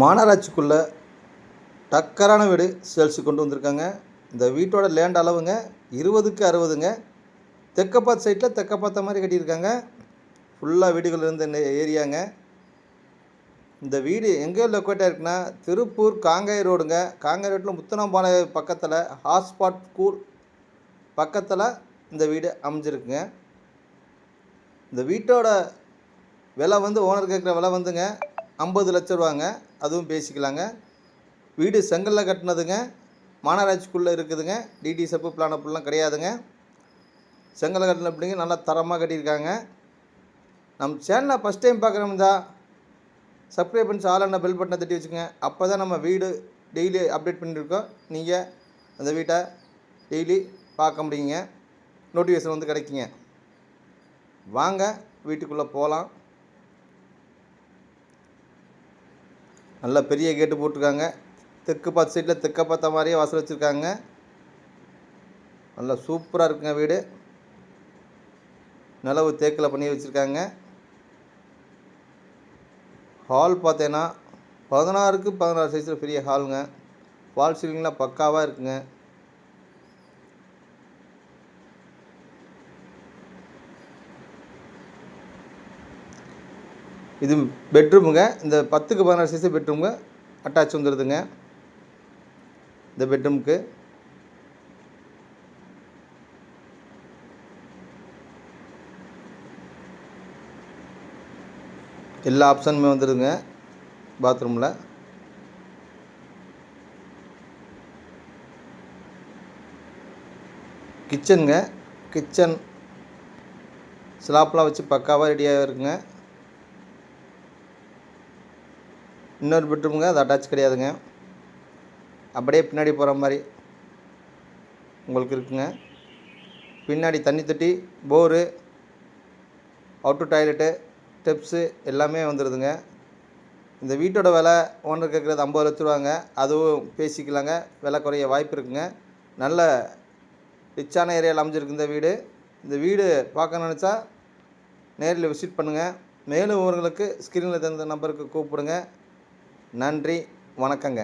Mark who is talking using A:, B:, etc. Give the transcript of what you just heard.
A: மாநகராட்சிக்குள்ளே டக்கரான வீடு சேல்ஸு கொண்டு வந்திருக்காங்க. இந்த வீட்டோட லேண்ட் அளவுங்க இருபதுக்கு அறுபதுங்க. தெற்கப்பாத்து சைட்டில் தெற்கப்பாத்த மாதிரி கட்டியிருக்காங்க. ஃபுல்லாக வீடுகள் இருந்த ஏரியாங்க. இந்த வீடு எங்கே லொக்கேட்டாக இருக்குன்னா திருப்பூர் காங்காய் ரோடுங்க. காங்காய் ரோட்டில் முத்தனம்பாளையம் பக்கத்தில் ஹாட்ஸ்பாட் ஸ்கூல் பக்கத்தில் இந்த வீடு அமைஞ்சிருக்குங்க. இந்த வீட்டோட விலை வந்து ஓனர் கேட்குற விலை வந்துங்க. ஐம்பது லட்ச ரூபாங்க. அதுவும் பேசிக்கலாங்க. வீடு செங்கல்ல கட்டினதுங்க. மாநகராட்சிக்குள்ளே இருக்குதுங்க. டிடி செப்பு பிளான் அப்படிலாம் கிடையாதுங்க. செங்கல்ல கட்டின அப்படிங்க நல்லா தரமாக கட்டியிருக்காங்க. நம்ம சேனலை ஃபஸ்ட் டைம் பார்க்குறோம்டா சப்ஸ்கிரைப் பண்ணி ஆளான பெல் பட்டனை தட்டி வச்சுக்கோங்க. அப்போ தான் நம்ம வீடு டெய்லி அப்டேட் பண்ணியிருக்கோம். நீங்கள் அந்த வீட்டை டெய்லி பார்க்க முடியுங்க. நோட்டிஃபிகேஷன் வந்து கிடைக்குங்க. வாங்க வீட்டுக்குள்ளே போகலாம் நல்ல பெரிய கேட்டு போட்டிருக்காங்க. தெற்கு பார்த்த சைடில் தெற்க பார்த்த மாதிரியே வாசல் வச்சுருக்காங்க. நல்லா சூப்பராக இருக்குங்க வீடு. நிலவு தேக்கில் பண்ணி வச்சுருக்காங்க. ஹால் பார்த்தேன்னா பதினாறுக்கு பதினாறு சைஸில் பெரிய ஹாலுங்க வால் சீலிங்லாம் பக்காவாக இருக்குங்க. இது பெட்ரூமுங்க. இந்த பத்துக்கு பதினாறு சைஸு பெட்ரூமுங்க. அட்டாச் வந்துடுதுங்க இந்த பெட்ரூமுக்கு. எல்லா ஆப்ஷனுமே வந்துடுதுங்க பாத்ரூமில் கிச்சனுங்க கிச்சன் ஸ்லாப்லாம் வச்சு பக்காவாக ரெடியாக இருக்குங்க. இன்னொரு பெட்ரூமுங்க அது அட்டாச் கிடையாதுங்க. அப்படியே பின்னாடி போகிற மாதிரி உங்களுக்கு இருக்குங்க. பின்னாடி தண்ணி தொட்டி போரு அவுட்டு டாய்லெட்டு ஸ்டெப்ஸு எல்லாமே வந்துடுதுங்க இந்த வீட்டோட விலை ஓனர் கேட்குறது ஐம்பது லட்ச ரூபாங்க. அதுவும் பேசிக்கலாங்க. விலை குறைய வாய்ப்பு இருக்குங்க. நல்ல ரிச்சான ஏரியாவில் அமைஞ்சிருக்கு இந்த வீடு. இந்த வீடு பார்க்க நினச்சா நேரில் விசிட் பண்ணுங்கள் மேலும் விவரங்களுக்கு ஸ்க்ரீனில் தந்த நம்பருக்கு கூப்பிடுங்க. நன்றி வணக்கங்க.